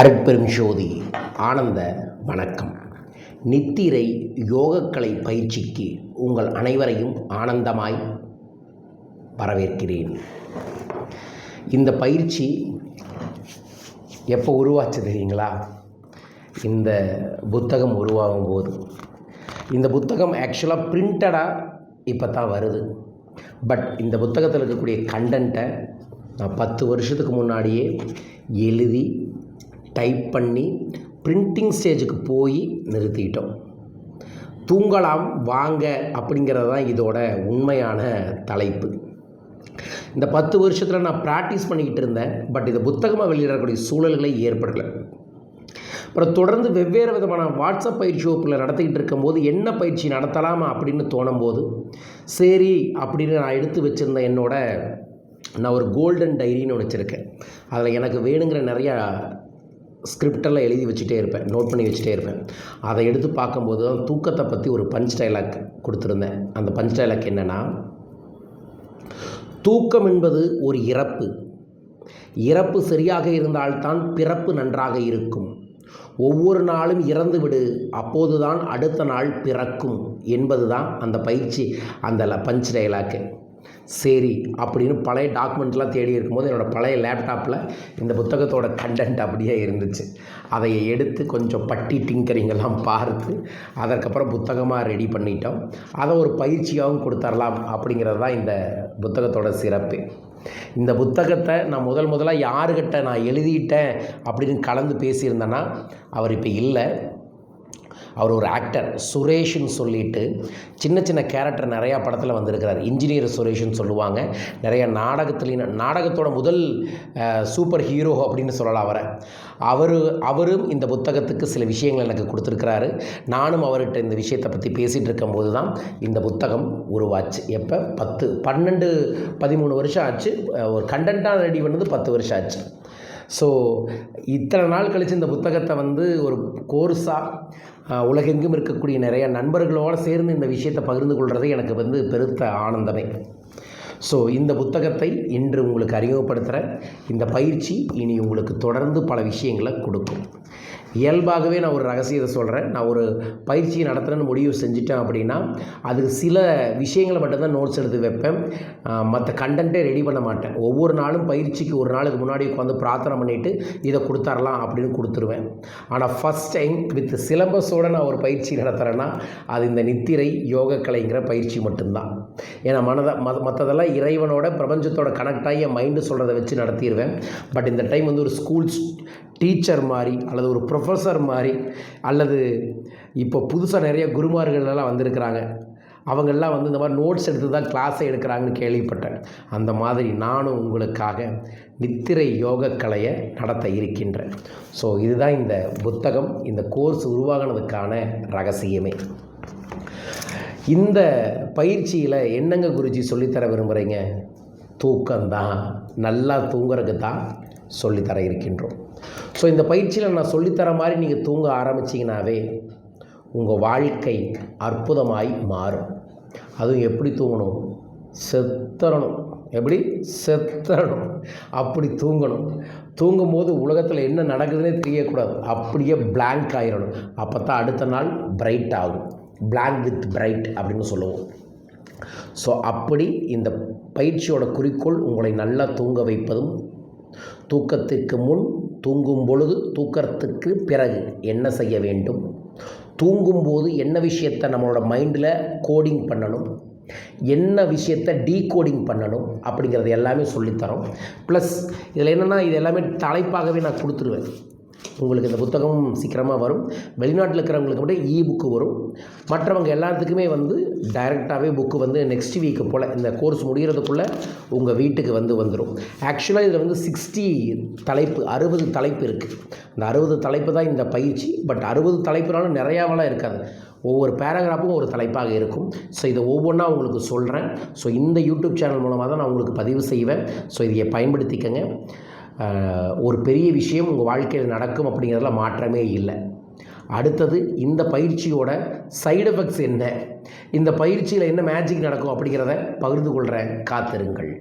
அருட்பெரும் ஜோதி ஆனந்த வணக்கம். நித்திரை யோகக்கலை பயிற்சிக்கு உங்கள் அனைவரையும் ஆனந்தமாய் வரவேற்கிறேன். இந்த பயிற்சி எப்போ உருவாச்சு தெரியுங்களா? இந்த புத்தகம் உருவாகும் போது. இந்த புத்தகம் ஆக்சுவலாக பிரிண்டடாக இப்போ தான் வருது. பட் இந்த புத்தகத்தில் இருக்கக்கூடிய கண்டென்ட்டை நான் பத்து வருஷத்துக்கு முன்னாடியே எழுதி டைப் பண்ணி பிரிண்டிங் ஸ்டேஜுக்கு போய் நிறுத்திட்டோம். தூங்கலாம் வாங்க அப்படிங்கிறது தான் இதோட உண்மையான தலைப்பு. இந்த பத்து வருஷத்தில் நான் ப்ராக்டிஸ் பண்ணிக்கிட்டு இருந்தேன் பட் இதை புத்தகமாக வெளியிடக்கூடிய சூழல்களை ஏற்படலை. அப்புறம் தொடர்ந்து வெவ்வேறு விதமான வாட்ஸ்அப் பயிற்சி வகுப்பில் நடத்திக்கிட்டு இருக்கும்போது என்ன பயிற்சி நடத்தலாமா அப்படின்னு தோணும்போது சரி அப்படின்னு நான் எடுத்து வச்சுருந்த என்னோட நான் ஒரு கோல்டன் டைரின்னு வச்சுருக்கேன். அதில் எனக்கு வேணுங்கிற நிறையா ஸ்கிரிப்டெல்லாம் எழுதி வச்சுட்டே இருப்பேன் நோட் பண்ணி வச்சுட்டே இருப்பேன். அதை எடுத்து பார்க்கும்போது தான் தூக்கத்தை பற்றி ஒரு பஞ்ச் டைலாக் கொடுத்துருந்தேன். அந்த பஞ்ச் டைலாக் என்னென்னா தூக்கம் என்பது ஒரு இறப்பு. இறப்பு சரியாக இருந்தால்தான் பிறப்பு நன்றாக இருக்கும். ஒவ்வொரு நாளும் இறந்து விடு அப்போதுதான் அடுத்த நாள் பிறக்கும் என்பது தான் அந்த பயிற்சி அந்த பஞ்ச் டைலாக்கு சரி அப்படின்னு பழைய டாக்குமெண்ட்லாம் தேடி இருக்கும்போது என்னோடய பழைய லேப்டாப்பில் இந்த புத்தகத்தோட கண்டென்ட் அப்படியே இருந்துச்சு. அதை எடுத்து கொஞ்சம் பட்டி டிங்கரிங்கெல்லாம் பார்த்து அதற்கப்புறம் புத்தகமாக ரெடி பண்ணிட்டோம். அதை ஒரு பயிற்சியாகவும் கொடுத்துர்லாம் அப்படிங்கிறது தான் இந்த புத்தகத்தோட சிறப்பு. இந்த புத்தகத்தை நான் முதல் முதலாக யாருக்கிட்ட நான் எழுதிட்டேன் அப்படின்னு கலந்து பேசியிருந்தேன்னா அவர் இப்போ இல்லை. அவர் ஒரு ஆக்டர் சுரேஷ்னு சொல்லிட்டு சின்ன சின்ன கேரக்டர் நிறையா படத்தில் வந்திருக்கிறார். இன்ஜினியர் சுரேஷ்னு சொல்லுவாங்க. நிறைய நாடகத்துலேயும் நாடகத்தோட முதல் சூப்பர் ஹீரோ அப்படின்னு சொல்லலாம் அவரை. அவர் அவரும் இந்த புத்தகத்துக்கு சில விஷயங்கள் எனக்கு கொடுத்துருக்கிறாரு. நானும் அவர்கிட்ட இந்த விஷயத்தை பற்றி பேசிகிட்டு இருக்கும்போது தான் இந்த புத்தகம் உருவாச்சு. எப்போ? பத்து பன்னெண்டு பதிமூணு வருஷம் ஆச்சு. ஒரு கண்டென்ட்டாக ரெடி பண்ணது பத்து வருஷம் ஆச்சு. ஸோ இத்தனை நாள் கழித்து இந்த புத்தகத்தை வந்து ஒரு கோர்ஸாக உலகெங்கும் இருக்கக்கூடிய நிறைய நண்பர்களோடு சேர்ந்து இந்த விஷயத்தை பகிர்ந்து கொள்வது எனக்கு வந்து பெருத்த ஆனந்தமே. ஸோ இந்த புத்தகத்தை இன்று உங்களுக்கு அறிமுகப்படுத்துகிறேன் இந்த பயிற்சி இனி உங்களுக்கு தொடர்ந்து பல விஷயங்களை கொடுக்கும். இயல்பாகவே நான் ஒரு ரகசியத்தை சொல்கிறேன் நான் ஒரு பயிற்சி நடத்துகிறேன்னு முடிவு செஞ்சுட்டேன் அப்படின்னா அதுக்கு சில விஷயங்களை மட்டும்தான் நோட்ஸ் எடுத்து வைப்பேன். மற்ற கண்டென்ட்டே ரெடி பண்ண மாட்டேன். ஒவ்வொரு நாளும் பயிற்சிக்கு ஒரு நாளுக்கு முன்னாடி உட்காந்து பிரார்த்தனை பண்ணிவிட்டு இதை கொடுத்தரலாம் அப்படின்னு கொடுத்துருவேன். ஆனால் ஃபஸ்ட் டைம் வித் சிலபஸோடு நான் ஒரு பயிற்சி நடத்துகிறேன்னா அது இந்த நித்திரை யோக கலைங்கிற பயிற்சி மட்டும்தான். ஏன்னா மனதை ம மற்றதெல்லாம் இறைவனோட பிரபஞ்சத்தோட கனெக்ட் ஆகி என் மைண்டு சொல்கிறத வச்சு நடத்திடுவேன் பட் இந்த டைம் வந்து ஒரு ஸ்கூல்ஸ் டீச்சர் மாதிரி அல்லது ஒரு ப்ரொஃபஸர் மாதிரி அல்லது இப்போ புதுசாக நிறைய குருமார்கள்லாம் வந்திருக்கிறாங்க. அவங்கெல்லாம் வந்து இந்த மாதிரி நோட்ஸ் எடுத்து தான் கிளாஸை எடுக்கிறாங்கன்னு கேள்விப்பட்டேன். அந்த மாதிரி நானும் உங்களுக்காக நித்திரை யோக கலையை நடத்த இருக்கின்றேன். ஸோ இதுதான் இந்த புத்தகம் இந்த கோர்ஸ் உருவாகினதுக்கான ரகசியமே. இந்த பயிற்சியில் என்னங்க குருஜி சொல்லித்தர விரும்புகிறீங்க தூக்கம்தான். நல்லா தூங்குறதுக்கு தான் சொல்லித்தர இருக்கின்றோம். ஸோ இந்த பயிற்சியில் நான் சொல்லித்தர மாதிரி நீங்கள் தூங்க ஆரம்பிச்சிங்கனாவே உங்கள் வாழ்க்கை அற்புதமாய் மாறும். அதுவும் எப்படி தூங்கணும்? செத்தரணும். எப்படி? செத்தரணும். அப்படி தூங்கணும். தூங்கும்போது உலகத்தில் என்ன நடக்குதுன்னே தெரியக்கூடாது. அப்படியே பிளாங்க் ஆயிடணும் அப்போ தான் அடுத்த நாள் பிரைட் ஆகும். பிளாங்க் வித் பிரைட் அப்படின்னு சொல்லுவோம். ஸோ அப்படி இந்த பயிற்சியோட குறிக்கோள் உங்களை நல்லா தூங்க வைப்பதும் தூக்கத்திற்கு முன் தூங்கும் பொழுது தூக்கத்துக்கு பிறகு என்ன செய்ய வேண்டும்? தூங்கும்போது என்ன விஷயத்தை நம்மளோட மைண்டில் கோடிங் பண்ணணும்? என்ன விஷயத்தை டீகோடிங் பண்ணணும்? அப்படிங்கிறது எல்லாமே சொல்லித்தரோம். ப்ளஸ் இதில் என்னென்னா இது எல்லாமே தலைப்பாகவே நான் கொடுத்துருவேன். உங்களுக்கு இந்த புத்தகம் சீக்கிரமாக வரும். வெளிநாட்டில் இருக்கிறவங்களுக்கு மட்டும் இ புக்கு வரும். மற்றவங்க எல்லாத்துக்குமே வந்து டைரெக்டாகவே புக்கு வந்து நெக்ஸ்ட் வீக்கு போல் இந்த கோர்ஸ் முடிகிறதுக்குள்ளே உங்கள் வீட்டுக்கு வந்து வந்துடும் ஆக்சுவலாக இதில் வந்து சிக்ஸ்டி தலைப்பு அறுபது தலைப்பு இருக்குது இந்த அறுபது தலைப்பு தான் இந்த பயிற்சி. பட் அறுபது தலைப்புனாலும் நிறையாவெல்லாம் இருக்காது. ஒவ்வொரு பேராகிராஃபும் ஒரு தலைப்பாக இருக்கும். ஸோ இதை ஒவ்வொன்றா உங்களுக்கு சொல்கிறேன் ஸோ இந்த யூடியூப் சேனல் மூலமாக தான் நான் உங்களுக்கு பதிவு செய்வேன். ஸோ இதை பயன்படுத்திக்கங்க. ஒரு பெரிய விஷயம் உங்கள் வாழ்க்கையில் நடக்கும் அப்படிங்கிறதுல மாற்றமே இல்லை. அடுத்தது இந்த பயிற்சியோட சைடு எஃபெக்ட்ஸ் என்ன? இந்த பயிற்சியில் என்ன மேஜிக் நடக்கும் அப்படிங்கிறத பகிர்ந்து கொள்கிறேன் காத்திருங்கள்.